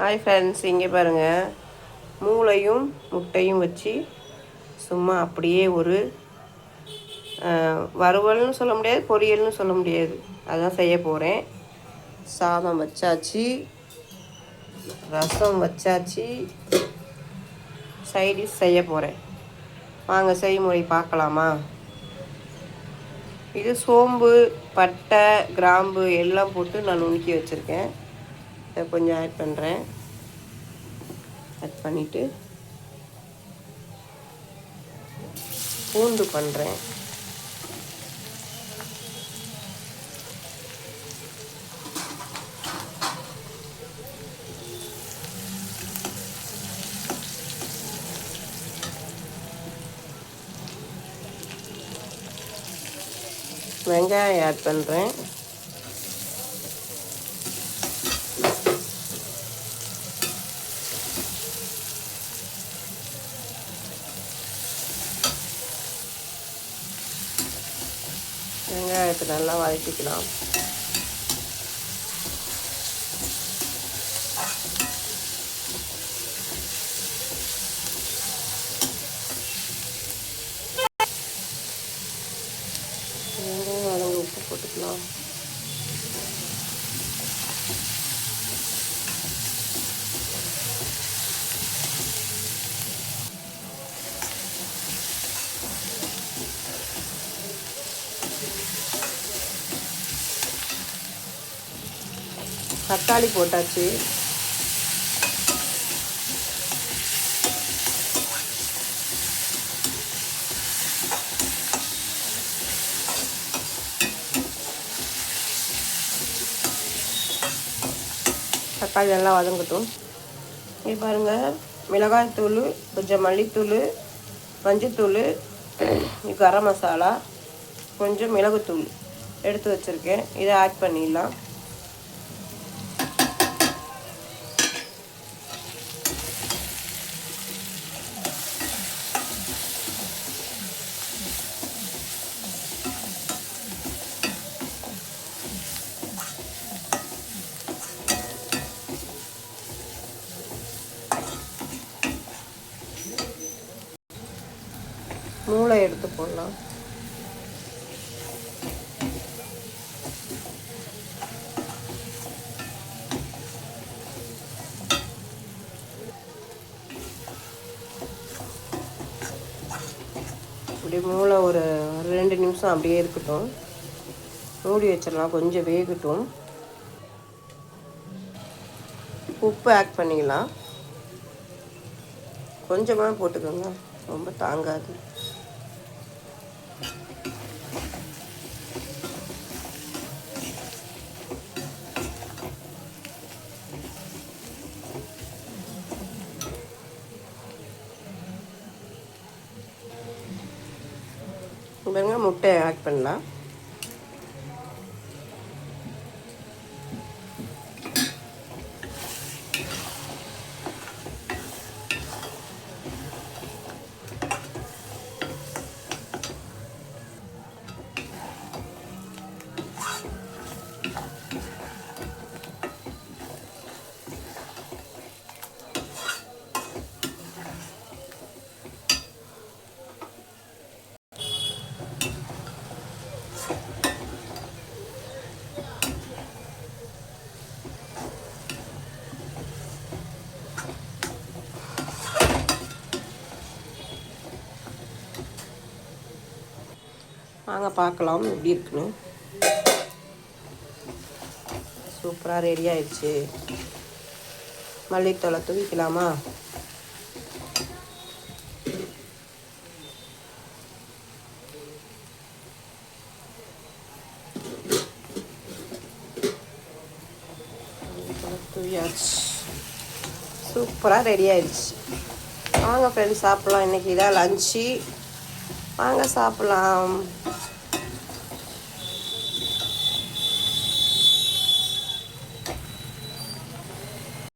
Hi friends இங்கே பாருங்கள் மூளையும் முட்டையும் வச்சு சும்மா அப்படியே ஒரு வறுவல்னு சொல்ல முடியாது பொரியல்னு சொல்ல முடியாது. அதான் செய்ய போகிறேன் சாதம் வச்சாச்சு. ரசம் வச்சாச்சு. சைடிஷ் செய்ய போகிறேன் வாங்க செய்முறை பார்க்கலாமா? இது சோம்பு பட்டை கிராம்பு எல்லாம் போட்டு நான் நுணுக்கி வச்சுருக்கேன். இதை கொஞ்சம் ஆட் பண்ணுறேன் ஆட் பண்ணிவிட்டு பூண்டு பண்ணுறேன் வெங்காயம் ஆட் பண்ணுறேன் வெங்காயத்தை நல்லா வதக்கிக்கலாம் வெங்காயம் உப்பு போட்டுக்கலாம் தக்காளி போட்டாச்சு. தக்காளி நல்லா வதங்கட்டும். இங்கே பாருங்கள் மிளகாய்த்தூள் கொஞ்சம் மல்லித்தூள் மஞ்சத்தூள் கரம் மசாலா கொஞ்சம் மிளகுத்தூள் எடுத்து வச்சுருக்கேன். இதை ஆட் பண்ணிடலாம். மூளை எடுத்து போடலாம். இப்படி மூளை ஒரு ரெண்டு நிமிஷம் அப்படியே இருக்கட்டும். மூடி வச்சிடலாம் கொஞ்சம் வேகட்டும். உப்பு ஆட் பண்ணிக்கலாம். கொஞ்சமாக போட்டுக்கோங்க ரொம்ப தாங்காது. பாருங்கள் முட்டை ஆட் பண்ணலாம். வாங்க பார்க்கலாம் எப்படி இருக்குன்னு. சூப்பராக ரெடி ஆயிடுச்சு. மல்லித்தலை தூவிக்கலாமா? தூவியாச்சு. சூப்பராக ரெடி ஆயிடுச்சு. வாங்க ஃப்ரெண்ட்ஸ் சாப்பிட்லாம். இன்றைக்கி இதான் லஞ்சு வாங்க சாப்பிடலாம்.